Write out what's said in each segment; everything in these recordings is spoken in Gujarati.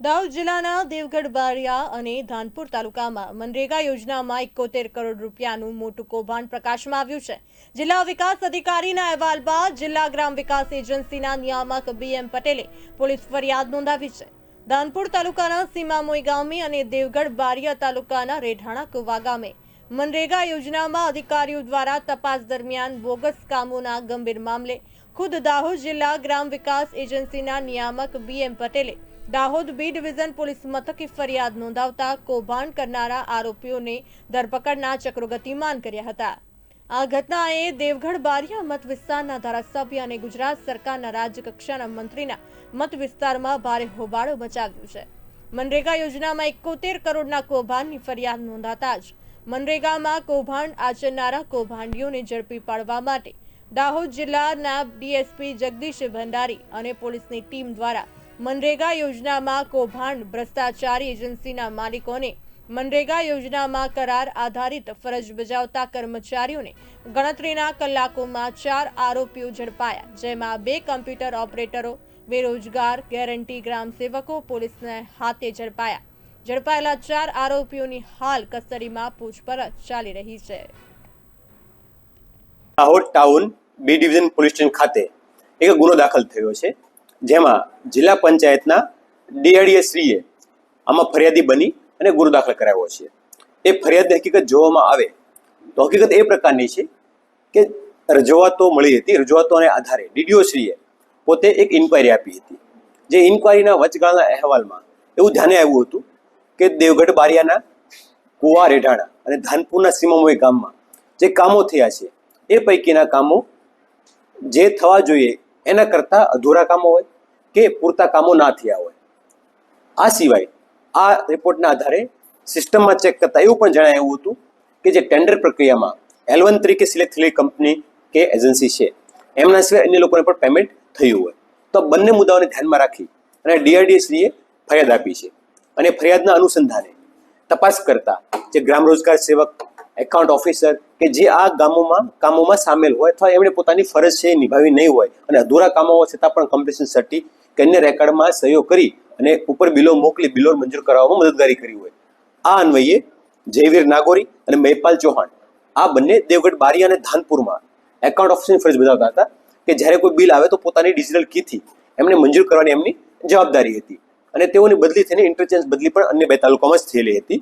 દાહોદ જિલ્લાના દેવગઢ બારિયા અને ધાનપુર તાલુકામાં મનરેગા યોજનામાં એકોતેર કરોડ રૂપિયાનું મોટું કૌભાંડ પ્રકાશમાં આવ્યું છે. જિલ્લા વિકાસ અધિકારીના અહેવાલ બાદ જિલ્લા ગ્રામ વિકાસ એજન્સીના નિયામક બીએમ પટેલે પોલીસ ફરિયાદ નોંધાવી છે. ધાનપુર તાલુકાના સીમામોઈ ગામે અને દેવગઢ બારિયા તાલુકાના રેઢાણા કુવા ગામે મનરેગા યોજનામાં અધિકારીઓ દ્વારા તપાસ દરમિયાન બોગસ કામોના ગંભીર મામલે ખુદ દાહોદ જિલ્લા ગ્રામ વિકાસ એજન્સીના નિયામક બીએમ પટેલે દાહોદ બી ડિવિઝન પોલીસ મથકે ફરિયાદ નોંધાવતા કૌભાંડ કરનારા આરોપીઓને ધરપકડના ચક્રો કર્યા હતા. આ ઘટનાએ દેવગઢ બારિયા મત વિસ્તારના ધારાસભ્ય અને ગુજરાત સરકારના રાજ્યકક્ષાના મંત્રીના મત વિસ્તારમાં ભારે હોબાળો મચાવ્યો છે. મનરેગા યોજનામાં એકોતેર કરોડના કૌભાંડની ફરિયાદ નોંધાતા જ મનરેગામાં કૌભાંડ આચરનારા કૌભાંડીઓને ઝડપી પાડવા માટે દાહોદ જિલ્લાના ડીએસપી જગદીશ ભંડારી અને પોલીસની ટીમ દ્વારા મનરેગા યોજનામાં કૌભાંડ ભ્રષ્ટાચારી એજન્સીના માલિકોને મનરેગા યોજનામાં કરાર આધારિત ફરજ બજાવતા કર્મચારીઓને ગણતરીના કલાકોમાં ચાર આરોપીઓ ઝડપાયા, જેમાં બે કમ્પ્યુટર ઓપરેટરો બેરોજગાર ગેરંટી ગ્રામ સેવકો પોલીસને હાથે ઝડપાયા. ઝડપાયેલા ચાર આરોપીઓની હાલ કસ્ટડીમાં પૂછપરછ ચાલી રહી છે. Dahod town B division police station ખાતે એક ગુનો દાખલ થયો છે. જેમાં જિલ્લા પંચાયતના ડીઆરડીએ શ્રીએ આમાં ફરિયાદી બની અને ગુરુ દાખલ કરાવ્યો છે. એ ફરિયાદની હકીકત જોવામાં આવે તો હકીકત એ પ્રકારની છે કે રજૂઆતો મળી હતી. રજૂઆતોને આધારે ડીડીઓ શ્રીએ પોતે એક ઇન્કવાયરી આપી હતી. જે ઇન્કવાયરીના વચગાળાના અહેવાલમાં એવું ધ્યાને આવ્યું હતું કે દેવગઢ બારિયાના કુવા રેઢાણા અને ધાનપુરના સીમામોય ગામમાં જે કામો થયા છે, એ પૈકીના કામો જે થવા જોઈએ એના કરતાં અધૂરા કામો હોય કે પૂરતા કામો ના થયા હોય. આ સિવાય આ રિપોર્ટના આધારે સિસ્ટમમાં ચેક કરતાં એવું પણ જણાયું હતું કે જે ટેન્ડર પ્રક્રિયામાં એલવન તરીકે સિલેક્ટ થયેલી કંપની કે એજન્સી છે, એમના સિવાય અન્ય લોકોને પણ પેમેન્ટ થયું હોય. તો બંને મુદ્દાઓને ધ્યાનમાં રાખી અને ડીઆરડીએસડીએ ફરિયાદ આપી છે. અને ફરિયાદના અનુસંધાને તપાસ કરતા જે ગ્રામ રોજગાર સેવક એકાઉન્ટ ઓફિસર કે જે આ ગામોમાં કામોમાં સામેલ હોય અથવા એમણે પોતાની ફરજ છે નિભાવી નહીં હોય અને અધૂરા કામો હોવા છતાં પણ કમ્પિટિશન સર્ટી કે અન્ય રેકર્ડમાં સહયોગ કરી અને ઉપર બિલો મોકલી બિલો મંજૂર કરાવવામાં મદદગારી કરી હોય. આ અન્વયે જયવીર નાગોરી અને મહેપાલ ચૌહાણ, આ બંને દેવગઢ બારી અને ધાનપુરમાં એકાઉન્ટ ઓફિસરની ફરજ બજાવતા હતા કે જ્યારે કોઈ બિલ આવે તો પોતાની ડિજિટલ કીથી એમને મંજૂર કરવાની એમની જવાબદારી હતી અને તેઓની બદલી થઈને ઇન્ટરચેન્જ બદલી પણ અન્ય બે તાલુકામાં જ થયેલી હતી.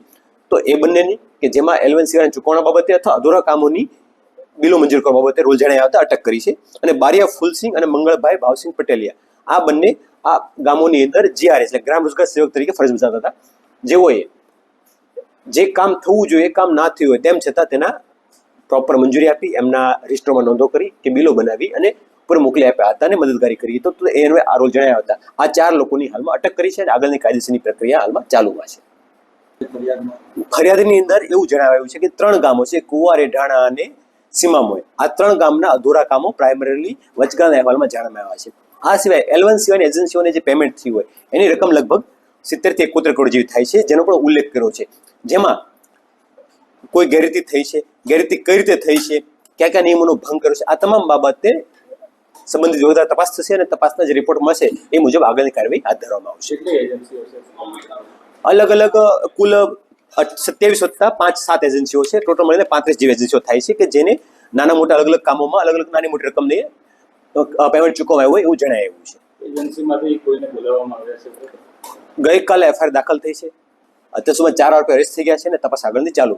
તો એ બંનેની કે જેમાં એલવન સિવાયના ચૂકવણા બાબતે અથવા અધૂરા કામોની બિલો મંજૂર કરવા બાબતે રોલ જણાવ્યા હતા અટક કરી છે. અને બારિયા ફૂલસિંહ અને મંગળભાઈ ભાવસિંહ પટેલિયા, આ બંને આ ગામોની અંદર જીઆર એટલે ગ્રામ રોજગાર સેવક તરીકે ફરજ બજાવતા હતા. જેઓએ જે કામ થવું જોઈએ કામ ના થયું હોય, તેમ છતાં તેના પ્રોપર મંજૂરી આપી, એમના રજિસ્ટરમાં નોંધો કરી કે બિલો બનાવી અને ઉપર મોકલી આપ્યા હતા અને મદદગારી કરી. તો એનો આ રોલ જણાવ્યા હતા. આ ચાર લોકોની હાલમાં અટક કરી છે અને આગળની કાયદેસરની પ્રક્રિયા હાલમાં ચાલુમાં છે. ફરિયાદની અંદર એવું જણાવાયું છે કે ત્રણ ગામો છે કુવા રેઢાણા અને સીમામોય આ ત્રણ ગામના અધૂરા કામો પ્રાઇમરીલી વચગાના અહેવાલમાં જાણવામાં આવ્યા છે. આ સિવાય એલવન સિવાયની એજન્સીઓને જે પેમેન્ટ થયું હોય, એની રકમ લગભગ સિત્તેરથી એકોતેર કરોડ જેવી થાય છે, જેનો પણ ઉલ્લેખ કર્યો છે. જેમાં કોઈ ગેરરીતિ થઈ છે, ગેરરીતિ કઈ રીતે થઈ છે, કયા કયા નિયમોનો ભંગ કર્યો છે, આ તમામ બાબતે સંબંધિત જોરદાર તપાસ થશે અને તપાસના જે રિપોર્ટ મળશે એ મુજબ આગળની કાર્યવાહી હાથ ધરવામાં આવશે. અલગ અલગ કુલ સત્યાવીસ વત્તા પાંચ સાત એજન્સીઓ છે. ટોટલ મળીને પાંત્રીસ જેવી એજન્સીઓ થાય છે કે જેને નાના મોટા અલગ અલગ કામોમાં અલગ અલગ નાની મોટી રકમને પેમેન્ટ ચૂકવાયું હોય એવું જણાવ્યું છે. એજન્સીમાંથી કોઈને બોલાવવામાં આવ્યા છે? ગઈકાલે એફઆઈઆર દાખલ થઈ છે. અત્યાર સુધીમાં ચાર આરોપી અરેસ્ટ થઈ ગયા છે અને તપાસ આગળની ચાલુ